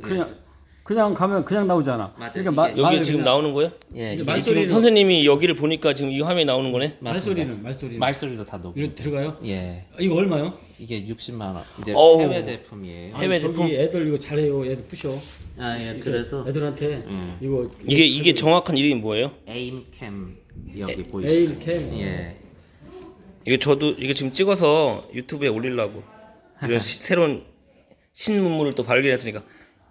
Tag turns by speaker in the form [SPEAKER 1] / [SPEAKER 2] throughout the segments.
[SPEAKER 1] 그냥 그냥 가면 그냥 나오잖아.
[SPEAKER 2] 맞아요.
[SPEAKER 1] 그러니까 마,
[SPEAKER 2] 이게
[SPEAKER 1] 말을
[SPEAKER 3] 여기 지금
[SPEAKER 1] 그냥-
[SPEAKER 3] 나오는 거예요?
[SPEAKER 2] 예,
[SPEAKER 1] 이제
[SPEAKER 2] 이게
[SPEAKER 1] 말소리는-
[SPEAKER 3] 지금 선생님이 여기를 보니까 지금 이 화면에 나오는 거네.
[SPEAKER 2] 맞습니다.
[SPEAKER 1] 말소리는 말소리는
[SPEAKER 2] 말소리도 다 녹음.
[SPEAKER 1] 이거 들어가요?
[SPEAKER 2] 예,
[SPEAKER 1] 이거 얼마요?
[SPEAKER 2] 이게 60만 원. 이제
[SPEAKER 3] 어우.
[SPEAKER 2] 해외 제품이에요.
[SPEAKER 3] 해외
[SPEAKER 1] 아니,
[SPEAKER 3] 제품?
[SPEAKER 1] 저기 애들 이거 잘해요. 애들 부셔.
[SPEAKER 2] 아, 예,
[SPEAKER 1] 이거
[SPEAKER 2] 그래서
[SPEAKER 1] 애들한테
[SPEAKER 2] 음.
[SPEAKER 1] 이거
[SPEAKER 3] 이게 이게 정확한 이름이 뭐예요?
[SPEAKER 2] 에임캠 여기 보이시죠?
[SPEAKER 1] 에일 캠.
[SPEAKER 2] 예,
[SPEAKER 3] 이게 저도 이게 지금 찍어서 유튜브에 올리려고 이런 시- 새로운 신문물을 또 발견했으니까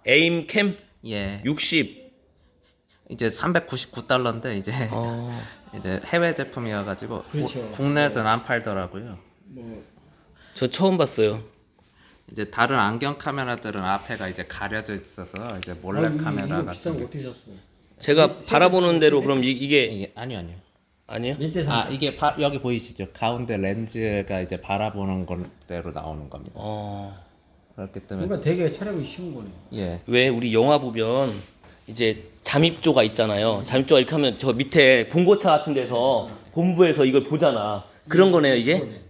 [SPEAKER 3] 에임 캠
[SPEAKER 2] 예.
[SPEAKER 3] 60.
[SPEAKER 2] 이제 399달러인데 이제
[SPEAKER 3] 어.
[SPEAKER 2] 이제 해외 제품이어 가지고
[SPEAKER 1] 그렇죠.
[SPEAKER 2] 고- 국내에서는 안 팔더라고요.
[SPEAKER 1] 뭐
[SPEAKER 3] 저 처음 봤어요.
[SPEAKER 2] 이제 다른 안경 카메라들은 앞에가 이제 가려져 있어서 이제 몰래
[SPEAKER 1] 이거-
[SPEAKER 2] 카메라
[SPEAKER 1] 이거 비싼 거
[SPEAKER 2] 같은 게
[SPEAKER 1] 어떻게 샀어?
[SPEAKER 3] 제가 바라보는 대로 그럼 이, 이게
[SPEAKER 2] 이게 아니요 아니요.
[SPEAKER 3] 아니에요?
[SPEAKER 2] 산아 이게 바, 여기 보이시죠? 가운데 렌즈가 이제 바라보는 건대로 나오는 겁니다.
[SPEAKER 3] 어.
[SPEAKER 2] 그렇기 때문에
[SPEAKER 1] 그러니까 되게 촬영이 쉬운 거네.
[SPEAKER 2] 예
[SPEAKER 3] 왜 우리 영화 보면 이제 잠입조가 있잖아요. 잠입조가 이렇게 하면 저 밑에 봉고차 같은 데서 본부에서 이걸 보잖아. 그런 거네요, 이게?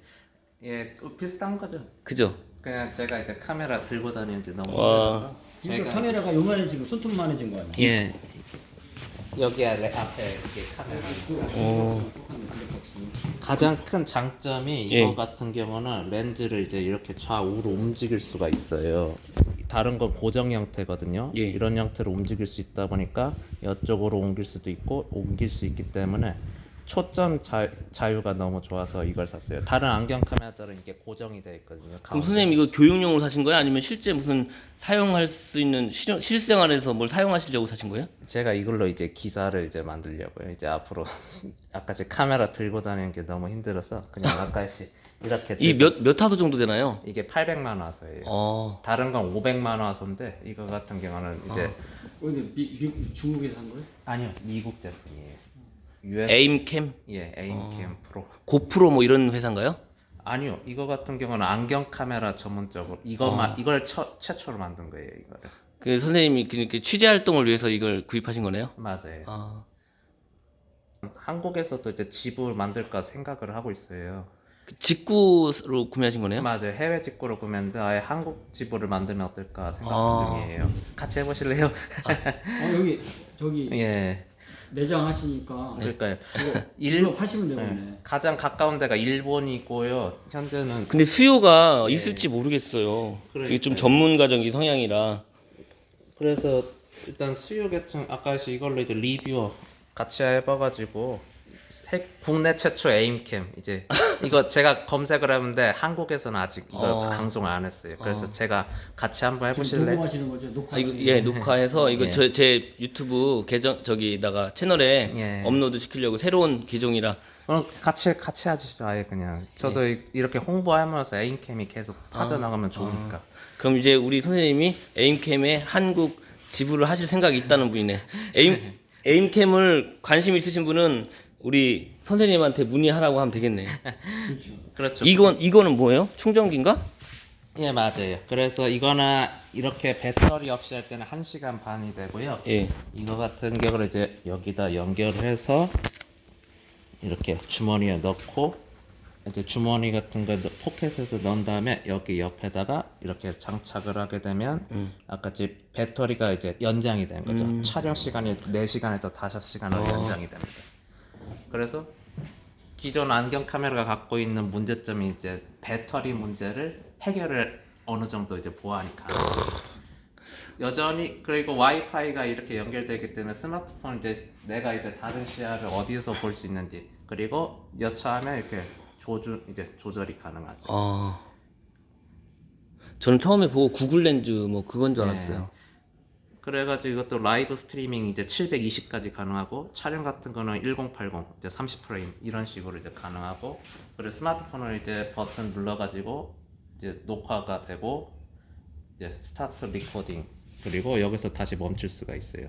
[SPEAKER 2] 예, 그 비슷한 거죠.
[SPEAKER 3] 그죠?
[SPEAKER 2] 그냥 제가 이제 카메라 들고 다니는데 너무
[SPEAKER 3] 와.
[SPEAKER 2] 힘들어서
[SPEAKER 1] 그러니까
[SPEAKER 2] 제가
[SPEAKER 1] 카메라가 요만해지고 손톱만해진 거 아니야?
[SPEAKER 2] 예 여기 아래 앞에 이게 카메라
[SPEAKER 3] 어.
[SPEAKER 2] 가장 큰 장점이
[SPEAKER 3] 예.
[SPEAKER 2] 이거 같은 경우는 렌즈를 이제 이렇게 좌우로 움직일 수가 있어요. 다른 건 고정 형태거든요.
[SPEAKER 3] 예.
[SPEAKER 2] 이런 형태로 움직일 수 있다 보니까 이쪽으로 옮길 수도 있고 옮길 수 있기 때문에 초점 자, 자유가 너무 좋아서 이걸 샀어요. 다른 안경 카메라들은 이게 고정이 되어 있거든요.
[SPEAKER 3] 그럼
[SPEAKER 2] 가운데.
[SPEAKER 3] 선생님 이거 교육용으로 사신 거예요? 아니면 실제 무슨 사용할 수 있는 실, 실생활에서 뭘 사용하시려고 사신 거예요?
[SPEAKER 2] 제가 이걸로 이제 기사를 이제 만들려고요. 이제 앞으로 아까 제 카메라 들고 다니는 게 너무 힘들어서 그냥 아까씩 이렇게
[SPEAKER 3] 이
[SPEAKER 2] 들고-
[SPEAKER 3] 몇몇 화소 정도 되나요?
[SPEAKER 2] 이게 800만 화소예요.
[SPEAKER 3] 어.
[SPEAKER 2] 다른 건 500만 화소인데 이거 같은 경우는 이제
[SPEAKER 1] 어디 미, 미, 중국에서 산 거예요?
[SPEAKER 2] 아니요 미국 제품이에요. US
[SPEAKER 3] 에임캠,
[SPEAKER 2] 예 에임캠 프로
[SPEAKER 3] 고프로 뭐 이런 회사인가요?
[SPEAKER 2] 아니요 이거 같은 경우는 안경 카메라 전문적으로 이것만 이걸 처, 최초로 만든 거예요 이거를
[SPEAKER 3] 그 선생님이 그렇게 취재 활동을 위해서 이걸 구입하신 거네요?
[SPEAKER 2] 맞아요.
[SPEAKER 3] 아.
[SPEAKER 2] 한국에서도 이제 집을 만들까 생각을 하고 있어요.
[SPEAKER 3] 그 직구로 구매하신 거네요?
[SPEAKER 2] 맞아요 해외 직구로 구매했는데 아예 한국 지부를 만들면 어떨까 생각
[SPEAKER 3] 아.
[SPEAKER 2] 중이에요. 같이 해보실래요?
[SPEAKER 1] 어 여기 저기
[SPEAKER 2] 예
[SPEAKER 1] 매장 하시니까
[SPEAKER 2] 그러니까요.
[SPEAKER 1] 일 일로 파시면
[SPEAKER 2] 네.
[SPEAKER 1] 되겠네.
[SPEAKER 2] 가장 가까운 데가 일본이고요. 현재는
[SPEAKER 3] 근데 수요가
[SPEAKER 2] 예.
[SPEAKER 3] 있을지 모르겠어요. 이게 좀
[SPEAKER 2] 그러니까요.
[SPEAKER 3] 전문가적인 성향이라.
[SPEAKER 2] 그래서 일단 수요 계층 아까 이걸로 이제 리뷰 같이 해봐가지고 세- 국내 최초 에임캠 이제 이거 제가 검색을 했는데 한국에서는 아직 이걸
[SPEAKER 3] 어.
[SPEAKER 2] 방송을 안 했어요. 그래서
[SPEAKER 3] 어.
[SPEAKER 2] 제가 같이 한번
[SPEAKER 1] 지금
[SPEAKER 2] 해보실래요?
[SPEAKER 1] 녹음하시는 거죠? 녹화.
[SPEAKER 3] 아, 이거 예 녹화해서 이거
[SPEAKER 2] 예.
[SPEAKER 3] 저, 제 유튜브 계정 저기다가 채널에
[SPEAKER 2] 예.
[SPEAKER 3] 업로드 시키려고 새로운 계정이라
[SPEAKER 2] 그럼 같이 같이 하시죠 아예 그냥 저도 이- 이렇게 홍보하면서 에임캠이 계속 퍼져나가면 좋으니까
[SPEAKER 3] 그럼 이제 우리 선생님이 에임캠에 한국 지부를 하실 생각이 있다는 분이네. 에임 에임캠을 관심 있으신 분은 우리 선생님한테 문의하라고 하면 되겠네.
[SPEAKER 1] 그렇죠.
[SPEAKER 2] 그렇죠.
[SPEAKER 3] 이건 이거는 뭐예요? 충전기인가?
[SPEAKER 2] 예 맞아요. 그래서 이거는 이렇게 배터리 없이 할 때는 1 시간 반이 되고요.
[SPEAKER 3] 예.
[SPEAKER 2] 이거 같은 경우는 이제 여기다 연결해서 이렇게 주머니에 넣고 이제 주머니 같은 거 넣- 포켓에서 넣은 다음에 여기 옆에다가 이렇게 장착을 하게 되면
[SPEAKER 3] 음.
[SPEAKER 2] 아까 제 배터리가 이제 연장이 되는 거죠.
[SPEAKER 3] 음.
[SPEAKER 2] 촬영 시간이 4시간에서 5시간으로
[SPEAKER 3] 어.
[SPEAKER 2] 연장이 됩니다. 그래서 기존 안경 카메라가 갖고 있는 문제점이 이제 배터리 문제를 해결을 어느 정도 이제 가능해요. 여전히 그리고 와이파이가 이렇게 연결되기 때문에 스마트폰 이제 내가 이제 다른 시야를 어디에서 볼 수 있는지 그리고 여차하면 이렇게 조준 이제 조절이 가능하죠.
[SPEAKER 3] 아. 저는 처음에 보고 구글 렌즈 뭐 그건 줄 알았어요.
[SPEAKER 2] 네. 그래가지고 이것도 라이브 스트리밍 이제 720까지 가능하고 촬영 같은 거는 1080 이제 30프레임 이런 식으로 이제 가능하고 그리고 스마트폰을 이제 버튼 눌러가지고 이제 녹화가 되고 이제 스타트 리코딩 그리고 여기서 다시 멈출 수가 있어요.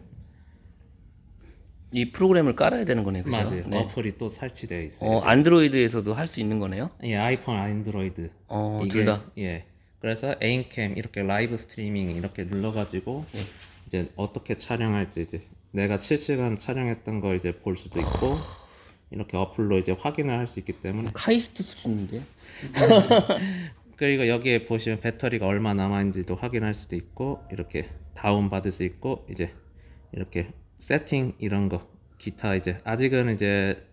[SPEAKER 3] 이 프로그램을 깔아야 되는 거네요. 그죠?
[SPEAKER 2] 맞아요.
[SPEAKER 3] 네.
[SPEAKER 2] 어플이 또 설치되어 있어요.
[SPEAKER 3] 어, 안드로이드에서도 할 수 있는 거네요.
[SPEAKER 2] 예, 아이폰, 안드로이드.
[SPEAKER 3] 어, 둘 다.
[SPEAKER 2] 예. 그래서 에임캠 이렇게 라이브 스트리밍 이렇게 눌러가지고
[SPEAKER 3] 네.
[SPEAKER 2] 이제 어떻게 촬영할지 이제 내가 실시간 촬영했던 거 이제 볼 수도 있고 이렇게 어플로 이제 확인을 할 수 있기 때문에
[SPEAKER 3] 카이스트 수준인데.
[SPEAKER 2] 그리고 여기에 보시면 배터리가 얼마 남았는지도 확인할 수도 있고 이렇게 다운 받을 수 있고 이제 이렇게 세팅 이런 거 기타 이제 아직은 이제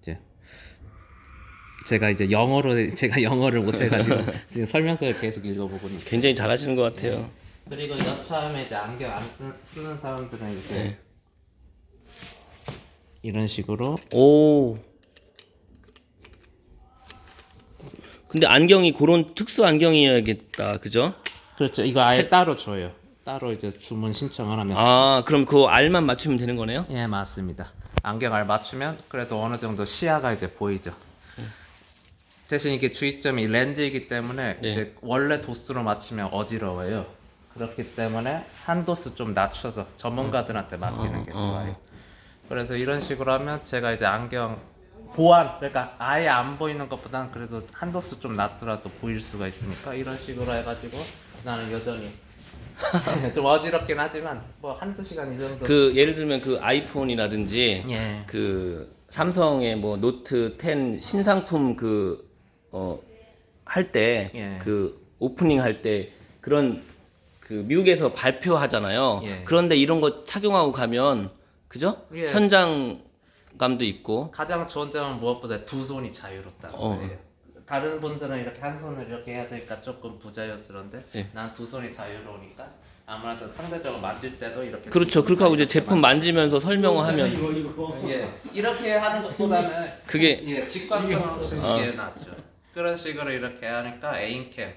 [SPEAKER 2] 이제 제가 이제 영어로 제가 영어를 못 해가지고 지금 설명서를 계속 읽어보고.
[SPEAKER 3] 굉장히 잘하시는 것 같아요.
[SPEAKER 2] 그리고 여차하면 이제 안경 안 쓰, 쓰는 사람들은 이렇게
[SPEAKER 3] 네.
[SPEAKER 2] 이런 식으로
[SPEAKER 3] 오. 근데 안경이 그런 특수 안경이어야겠다, 그죠?
[SPEAKER 2] 그렇죠. 이거 아예 따로 줘요. 따로 이제 주문 신청을 하면
[SPEAKER 3] 아, 그럼 그 알만 맞추면 되는 거네요?
[SPEAKER 2] 예 맞습니다. 안경알 맞추면 그래도 어느 정도 시야가 이제 보이죠. 대신 이게 주의점이 렌즈이기 때문에
[SPEAKER 3] 예.
[SPEAKER 2] 이제 원래 도수로 맞추면 어지러워요. 그렇기 때문에 한 도수 좀 낮춰서 전문가들한테 맡기는 게
[SPEAKER 3] 어, 어.
[SPEAKER 2] 좋아요. 그래서 이런 식으로 하면 제가 이제 안경 보안 그러니까 아예 안 보이는 것보다는 그래도 한 도수 좀 낮더라도 보일 수가 있으니까 이런 식으로 해가지고 나는 여전히 좀 어지럽긴 하지만 뭐 한두 시간 이 정도
[SPEAKER 3] 그 예를 들면 그 아이폰이라든지
[SPEAKER 2] 예.
[SPEAKER 3] 그 삼성의 뭐 노트 10 신상품 그 어 할 때 그
[SPEAKER 2] 예.
[SPEAKER 3] 오프닝 할 때 그런 그 미국에서 발표하잖아요.
[SPEAKER 2] 예.
[SPEAKER 3] 그런데 이런 거 착용하고 가면 그죠?
[SPEAKER 2] 예.
[SPEAKER 3] 현장감도 있고
[SPEAKER 2] 가장 좋은 점은 무엇보다 두 손이 자유롭다는
[SPEAKER 3] 어.
[SPEAKER 2] 거예요. 다른 분들은 이렇게 한 손을 이렇게 해야 되니까 조금 부자연스러운데
[SPEAKER 3] 예.
[SPEAKER 2] 난 두 손이 자유로우니까 아무래도 상대적으로 만질 때도 이렇게
[SPEAKER 3] 그렇죠.
[SPEAKER 2] 두
[SPEAKER 3] 그렇게 하고 이제 제품
[SPEAKER 2] 만-
[SPEAKER 3] 만지면서 설명을 하면
[SPEAKER 1] 이거 이거.
[SPEAKER 2] 예 이렇게 하는 것보다는
[SPEAKER 3] 그게
[SPEAKER 2] 예 직관성
[SPEAKER 3] 어.
[SPEAKER 2] 이게 낫죠. 그런 식으로 이렇게 하니까 에임캠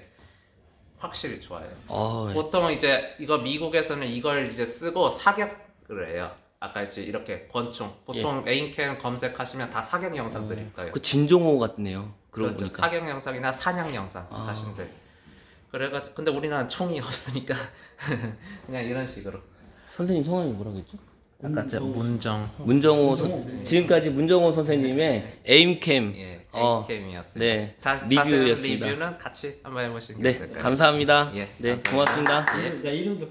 [SPEAKER 2] 확실히 좋아요.
[SPEAKER 3] 어,
[SPEAKER 2] 보통 이제 이거 미국에서는 이걸 이제 쓰고 사격을 해요. 아까 이제 이렇게 권총 보통 에임캠 검색하시면 다 사격 영상들이 있어요.
[SPEAKER 3] 예. 그 진종호 같네요. 그러고
[SPEAKER 2] 그렇죠.
[SPEAKER 3] 보니까
[SPEAKER 2] 사격 영상이나 사냥 영상
[SPEAKER 3] 아.
[SPEAKER 2] 자신들. 그래가지고 근데 우리나라는 총이 없으니까 그냥 이런 식으로.
[SPEAKER 3] 선생님 성함이 뭐라고 했죠?
[SPEAKER 2] 아까 제 문정
[SPEAKER 3] 문정호 선, 지금까지 문정호 선생님의 에임캠
[SPEAKER 2] 예
[SPEAKER 3] 어,
[SPEAKER 2] 에임캠이었어요.
[SPEAKER 3] 네,
[SPEAKER 2] 다,
[SPEAKER 3] 리뷰였습니다.
[SPEAKER 2] 자세한 리뷰는 같이 한번 해보시는
[SPEAKER 3] 게네
[SPEAKER 2] 어떨까요?
[SPEAKER 3] 감사합니다.
[SPEAKER 2] 예,
[SPEAKER 3] 네
[SPEAKER 2] 감사합니다.
[SPEAKER 3] 고맙습니다.
[SPEAKER 1] 나 이름도 깜.